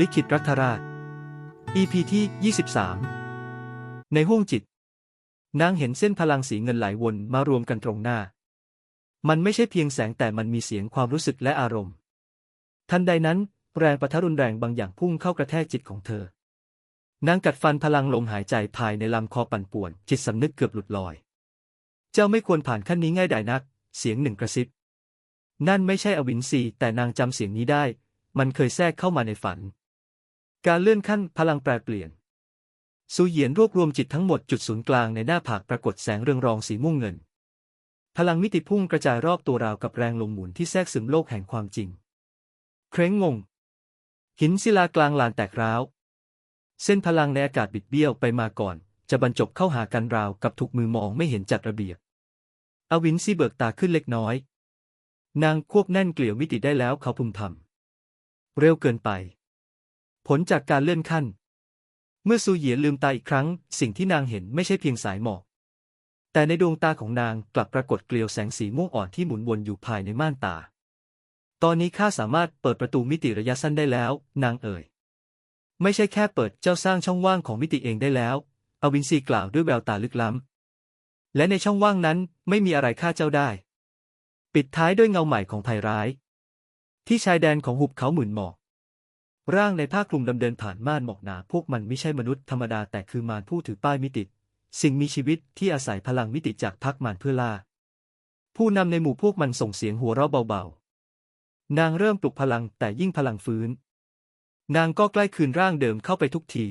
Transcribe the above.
ลิขิตรัฐราช EP ที่ 23 ในห้วงจิต นางเห็นเส้นพลังสีเงินไหลวนมารวมกันตรงหน้า มันไม่ใช่เพียงแสงแต่มันมีเสียงความรู้สึกและอารมณ์ ทันใดนั้น แรงประทะรุนแรงบางอย่างพุ่งเข้ากระแทกจิตของเธอ นางกัดฟันพลังลมหายใจภายในลำคอปั่นป่วน จิตสำนึกเกือบหลุดลอย เจ้าไม่ควรผ่านขั้นนี้ง่ายดายนัก เสียงหนึ่งกระซิบนั่นไม่ใช่อวินซีแต่นางจำเสียงนี้ได้ มันเคยแทรกเข้ามาในฝัน การเลื่อนขั้นพลังแปรเปลี่ยนซูเหยียนรวบรวมจิตทั้งหมดจุดศูนย์กลางในหน้าผากปรากฏแสงเรืองรองสีม่วงเงิน พลังมิติพุ่งกระจายรอบตัวราวกับแรงลมหมุนที่แทรกซึมโลกแห่งความจริง เคร้งงง หินศิลากลางลานแตกร้าว เส้นพลังในอากาศบิดเบี้ยวไปมาก่อน จะบรรจบเข้าหากันราวกับถูกมือมองไม่เห็นจัดระเบียบอวินซีเบิกตาขึ้นเล็กน้อย นางควบแน่นเกลี่ยวมิติได้แล้วเขาพึมพำเร็วเกินไป ผลจากการเลื่อนขั้น เมื่อซูเหยียลืมตาอีกครั้ง สิ่งที่นางเห็นไม่ใช่เพียงสายหมอก แต่ในดวงตาของนางกลับปรากฏเกลียวแสงสีม่วงอ่อนที่หมุนวนอยู่ภายในม่านตา ตอนนี้ข้าสามารถเปิดประตูมิติระยะสั้นได้แล้ว นางเอ่ย ไม่ใช่แค่เปิดเจ้าสร้างช่องว่างของมิติเองได้แล้ว อวินซีกล่าวด้วยแววตาลึกล้ำ และในช่องว่างนั้นไม่มีอะไรฆ่าเจ้าได้ ปิดท้ายด้วยเงาใหม่ของภัยร้าย ที่ชายแดนของหุบเขาหมื่นหมอก ร่างในผ้าคลุมดำเดินผ่านม่านหมอกหนา พวกมันไม่ใช่มนุษย์ธรรมดาแต่คือมารผู้ถือป้ายมิติ สิ่งมีชีวิตที่อาศัยพลังมิติจากพักมารเพื่อล่า ผู้นำในหมู่พวกมันส่งเสียงหัวเราะเบาๆ นางเริ่มปลุกพลังแต่ยิ่งพลังฟื้น นางก็ใกล้คืนร่างเดิมเข้าไปทุกที